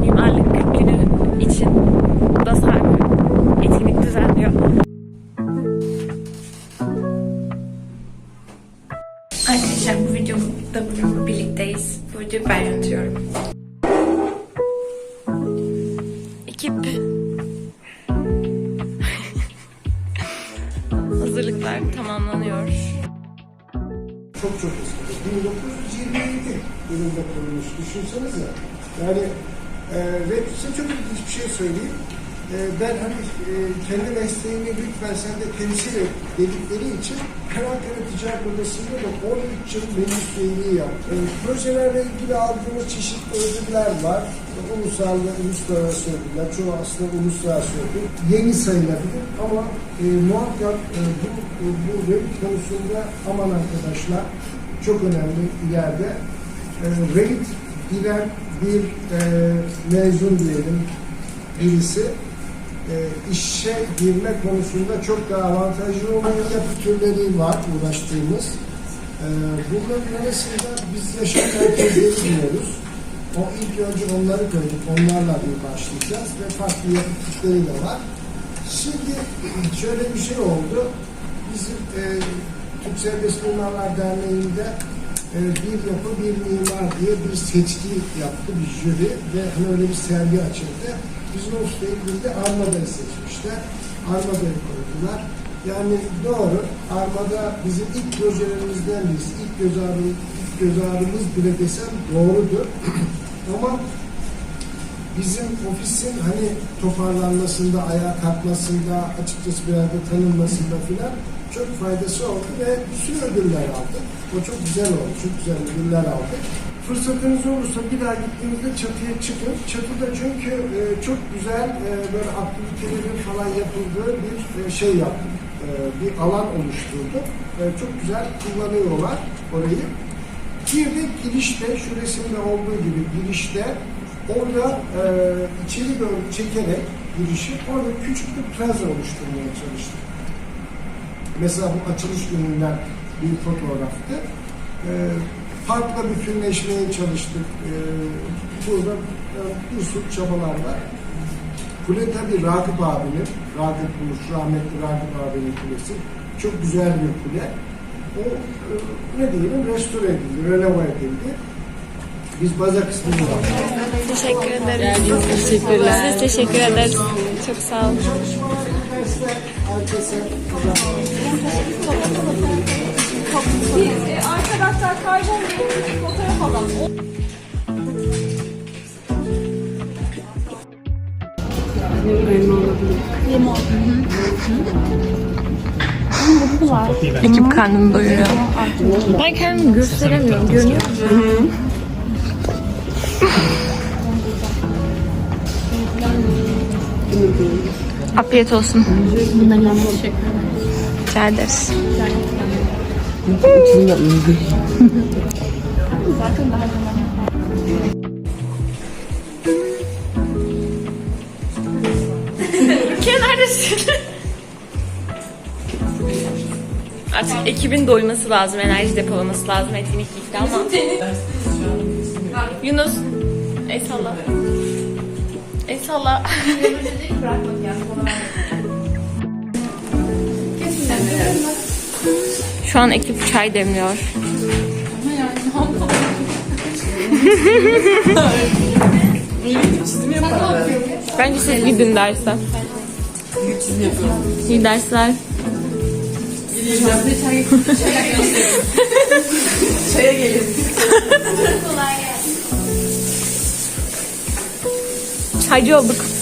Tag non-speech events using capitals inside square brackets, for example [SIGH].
mimarlık günü için da sahibi etkinlik düzenliyor. Arkadaşlar bu videoda bugün birlikteyiz. Bu videoyu ben yönetiyorum. Ekip [LAUGHS] hazırlıklar tamamlanıyor. Çok çok eski. 1927 yılında kurulmuş. Düşünsenize. Yani e, ve size çok ilginç bir şey söyleyeyim. E, ben hani e, kendi mesleğimi lütfen sen de temsil et dedikleri için Karankara Ticaret Odası'nda da 13 yıl meclis üyeliği yaptım. E, projelerle ilgili aldığımız çeşitli ödüller var. Ulusal ve uluslararası ödüller. Çoğu aslında uluslararası ödül. Yeni sayılabilir ama e, muhakkak e, bu, e, bu Revit konusunda aman arkadaşlar çok önemli ileride. E, Revit bilen bir e, mezun diyelim birisi e, işe girme konusunda çok daha avantajlı olan yapı türleri var uğraştığımız. E, bunların arasında biz yaşam merkezleri biliyoruz. O ilk önce onları koyduk, onlarla bir başlayacağız ve farklı yapı tipleri de var. Şimdi şöyle bir şey oldu. Bizim e, Türk Serbest Mimarlar Derneği'nde bir yapı bir mimar diye bir seçki yaptı bir jüri ve hani öyle bir sergi açıldı. Bizim o ilgili Armada'yı seçmişler. Armada'yı koydular. Yani doğru. Armada bizim ilk projelerimizden birisi. İlk göz ağrımız, ilk göz ağrımız bile desem doğrudur. [CLEARS THROAT] Ama bizim ofisin hani toparlanmasında, ayağa kalkmasında, açıkçası biraz da tanınmasında filan çok faydası oldu ve bir sürü ödüller aldık. O çok güzel oldu, çok güzel ödüller aldık. Fırsatınız olursa bir daha gittiğinizde çatıya çıkın. Çatıda çünkü e, çok güzel e, böyle aktivitelerin falan yapıldığı bir e, şey yaptık. Bir alan oluşturduk. E, çok güzel kullanıyorlar orayı. Bir de girişte, şu resimde olduğu gibi girişte orada içeri doğru çekerek girişi orada küçük bir plaza oluşturmaya çalıştık. Mesela bu açılış gününden bir fotoğraftı. E, parkla bütünleşmeye çalıştık. E, burada e, bir sürü çabalar var. Kule tabii Ragıp abinin, Ragıp Buluş, rahmetli Ragıp abinin kulesi. Çok güzel bir kule. O e, ne diyelim restore edildi, renove edildi. Biz baza kısmını yaptık. Teşekkür ederiz. Teşekkürler. Siz teşekkür ederiz. Çok sağ olun. Herkese E, arkadaşlar kaybolmayın. Fotoğraf alalım. Ekip karnımı doyuruyor. Ben kendimi gösteremiyorum. Görünüyor mu? Afiyet olsun. Rica ederiz. [LAUGHS] Neredesin? Artık ekibin doyması lazım, enerji depolaması lazım etkinlik bitti ama. Yunus, el salla. Şu an ekip çay demliyor. Bence siz gidin derse. İyi dersler. [LAUGHS] Çaycı olduk.